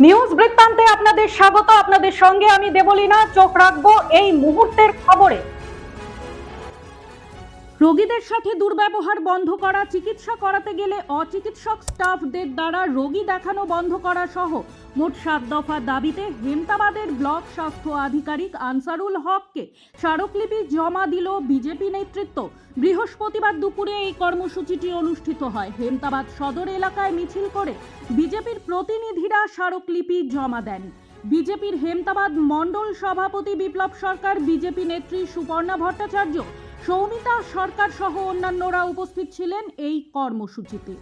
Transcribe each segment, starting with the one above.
News বৃত্তান্তে আপনাদের স্বাগত। আপনাদের সঙ্গে আমি দেবলীনা চোখ রাখব এই মুহূর্তের খবরে। রোগীদের সাথে দুর্ব্যবহার বন্ধ করা, চিকিৎসা করাতে গেলে অচিকিৎসক স্টাফদের দ্বারা রোগী দেখানো বন্ধ করা সহ মোট সাত দফা দাবিতে হেমতাবাদের ব্লক স্বাস্থ্য আধিকারিক আনসারুল হককে স্মারকলিপি জমা দিল বিজেপি নেতৃত্ব। বৃহস্পতিবার দুপুরে এই কর্মসূচিটি অনুষ্ঠিত হয়। হেমতাবাদ সদর এলাকায় মিছিল করে বিজেপির প্রতিনিধিরা স্মারকলিপি জমা দেন। বিজেপির হেমতাবাদ মণ্ডল সভাপতি বিপ্লব সরকার, বিজেপি নেত্রী সুপর্ণা ভট্টাচার্য সৌমিতা সরকার সহ অন্যান্যরা উপস্থিত ছিলেন এই কর্মসূচিতে।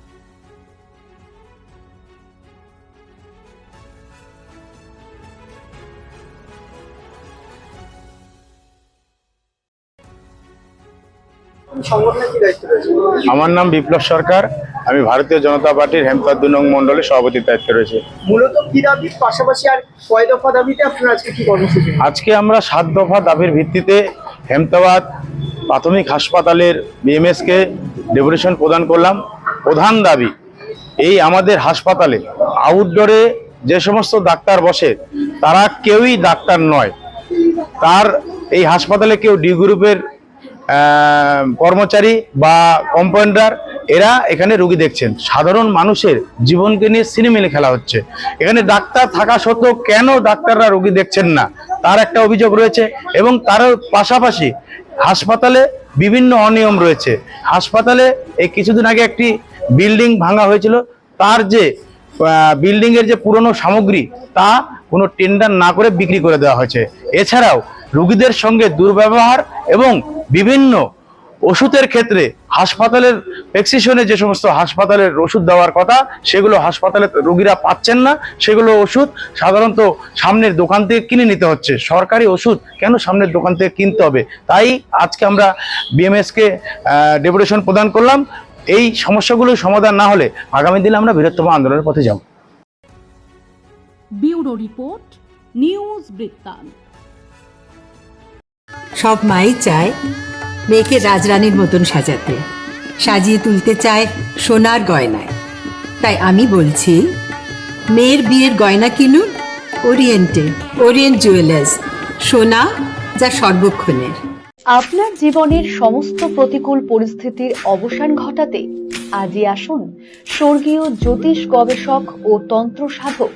আমার নাম বিপ্লব সরকার আমি ভারতীয় জনতা পার্টির হেমতাদ দু নং মণ্ডলের সভাপতির দায়িত্বে রয়েছে। মূলত কি দাবির পাশাপাশি আর কয় দফা দাবিতে আপনারা আজকে কি কর্মসূচি আজকে আমরা সাত দফা দাবির ভিত্তিতে হেমতাবাদ প্রাথমিক হাসপাতালের বিএমএসকে ডেপুটেশন প্রদান করলাম। প্রধান দাবি, এই আমাদের হাসপাতালে আউটডোরে যে সমস্ত ডাক্তার বসে, তারা কেউই ডাক্তার নয়। তার এই হাসপাতালে কেউ ডি গ্রুপের কর্মচারী বা কম্পাউন্ডার এরা এখানে রুগী দেখছেন। সাধারণ মানুষের জীবনকে নিয়ে সিনেমেলে খেলা হচ্ছে। এখানে ডাক্তার থাকা সত্ত্বেও কেন ডাক্তাররা রুগী দেখছেন না? তার একটা অভিযোগ রয়েছে এবং তার পাশাপাশি হাসপাতালে বিভিন্ন অনিয়ম রয়েছে। হাসপাতালে এই কিছুদিন আগে একটি বিল্ডিং ভাঙা হয়েছিল। তার যে বিল্ডিংয়ের যে পুরনো সামগ্রী, তা কোনো টেন্ডার না করে বিক্রি করে দেওয়া হয়েছে। এছাড়াও রুগীদের সঙ্গে দুর্ব্যবহার এবং বিভিন্ন ওষুধের ক্ষেত্রে হাসপাতালের প্রেসক্রিপশনে যে সমস্ত হাসপাতালের ওষুধ দেওয়ার কথা সেগুলো হাসপাতালে রুগীরা পাচ্ছেন না। সেগুলো ওষুধ সাধারণত সামনের দোকান থেকে কিনে নিতে হচ্ছে। সরকারি ওষুধ কেন সামনের দোকান থেকে কিনতে হবে? তাই আজকে আমরা বিএমএসকে ডেপুটেশন প্রদান করলাম। এই সমস্যাগুলো সমাধান না হলে আগামী দিনে আমরা বৃহত্তম আন্দোলনের পথে যাব। ব্যুরো রিপোর্ট নিউজ বৃত্তান্ত। সব মাই চায় মেয়েকে রাজরানীর মতন সাজাতে। সাজিয়ে তুলতে চায় সোনার গয়নায়। তাই আমি বলছি, মেয়ের বিয়ের গয়না কিনুন ওরিয়েন্টে ওরিয়েন্ট জুয়েলার্স, সোনা যা সর্বক্ষণের। আপনার জীবনের সমস্ত প্রতিকূল পরিস্থিতির অবসান ঘটাতে আজই আসুন স্বর্গীয় জ্যোতিষ গবেষক ও তন্ত্র সাধক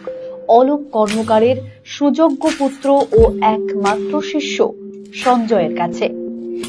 অলোক কর্মকারের সুযোগ্য পুত্র ও একমাত্র শিষ্য সঞ্জয়ের কাছে।